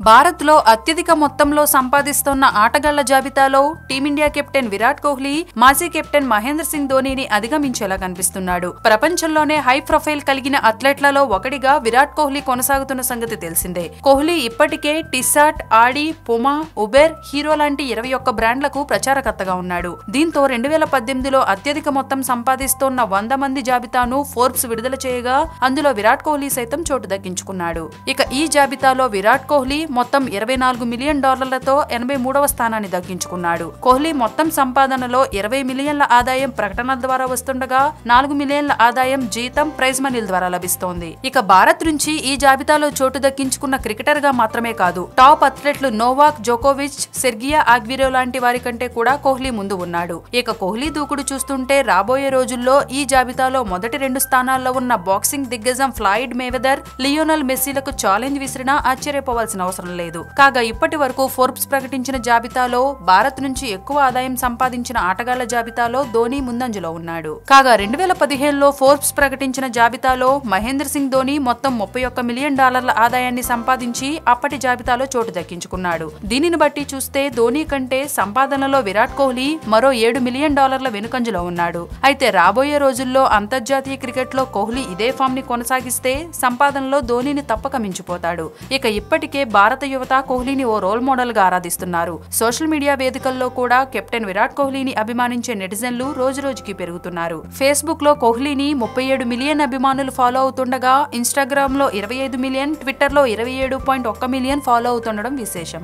భారత్లో అత్యధిక మొత్తంలో సంపాదిస్తోన్న ఆటగాళ్ళ జాబితాలో టీమిండియా కెప్టెన్ విరాట్ కోహ్లీ మాజీ కెప్టెన్ మహేంద్ర సింగ్ ధోనీని అధిగమించేలా కనిపిస్తున్నాడు. ప్రపంచంలోనే హై ప్రొఫైల్ కలిగిన అథ్లెట్లలో ఒకటిగా విరాట్ కోహ్లీ కొనసాగుతున్న సంగతి తెలిసిందే. కోహ్లీ ఇప్పటికే టిసాట్ ఆడి పుమా ఉబెర్ హీరో లాంటి ఇరవై ఒక్క బ్రాండ్లకు ప్రచారకర్తగా ఉన్నాడు. దీంతో రెండు వేల పద్దెనిమిదిలో అత్యధిక మొత్తం సంపాదిస్తోన్న వంద మంది జాబితాను ఫోర్బ్స్ విడుదల చేయగా అందులో విరాట్ కోహ్లీ సైతం చోటు దక్కించుకున్నాడు. ఇక ఈ జాబితాలో విరాట్ కోహ్లీ మొత్తం ఇరవై నాలుగు మిలియన్ డాలర్లతో ఎనభై మూడవ స్థానాన్ని దక్కించుకున్నాడు. కోహ్లీ మొత్తం సంపాదనలో ఇరవై మిలియన్ల ఆదాయం ప్రకటనల ద్వారా వస్తుండగా నాలుగు మిలియన్ల ఆదాయం జీతం ప్రైజ్ మనీల ద్వారా లభిస్తోంది. ఇక భారత్ నుంచి ఈ జాబితాలో చోటు దక్కించుకున్న క్రికెటర్గా మాత్రమే కాదు టాప్ అథ్లెట్లు నోవాక్ జోకోవిచ్ సెర్గియా ఆగ్విరో లాంటి వారి కంటే కూడా కోహ్లీ ముందు ఉన్నాడు. ఇక కోహ్లీ దూకుడు చూస్తుంటే రాబోయే రోజుల్లో ఈ జాబితాలో మొదటి రెండు స్థానాల్లో ఉన్న బాక్సింగ్ దిగ్గజం ఫ్లాయిడ్ మేవెదర్ లియోనల్ మెస్సీలకు ఛాలెంజ్ విసిరినా ఆశ్చర్యపోవాల్సిన అవసరం లేదు. కాగా ఇప్పటి వరకు ఫోర్బ్స్ ప్రకటించిన జాబితాలో భారత్ నుంచి ఎక్కువ ఆదాయం సంపాదించిన ఆటగాళ్ళ జాబితాలో ధోని ముందంజలో ఉన్నాడు. కాగా రెండు వేల పదిహేనులో ఫోర్బ్స్ ప్రకటించిన జాబితాలో మహేంద్ర సింగ్ ధోని మొత్తం ముప్పై ఒక్క మిలియన్ డాలర్ల ఆదాయాన్ని సంపాదించి అప్పటి జాబితాలో చోటు దక్కించుకున్నాడు. దీనిని బట్టి చూస్తే ధోని కంటే సంపాదనలో విరాట్ కోహ్లీ మరో ఏడు మిలియన్ డాలర్ల వెనుకంజలో ఉన్నాడు. అయితే రాబోయే రోజుల్లో అంతర్జాతీయ క్రికెట్లో కోహ్లీ ఇదే ఫామ్ని కొనసాగిస్తే సంపాదనలో ధోనిని తప్పక మించిపోతాడు. ఇక ఇప్పటికే భారత యువత కోహ్లీని ఓ రోల్ మోడల్గా ఆరాధిస్తున్నారు. సోషల్ మీడియా వేదికల్లో కూడా కెప్టెన్ విరాట్ కోహ్లీని అభిమానించే నెటిజన్లు రోజురోజుకి పెరుగుతున్నారు. ఫేస్బుక్లో కోహ్లీని ముప్పై ఏడు మిలియన్ అభిమానులు ఫాలో అవుతుండగా ఇన్స్టాగ్రామ్లో ఇరవై ఐదు మిలియన్ ట్విట్టర్లో ఇరవై ఏడు పాయింట్ ఒక్క మిలియన్ ఫాలో అవుతుండడం విశేషం.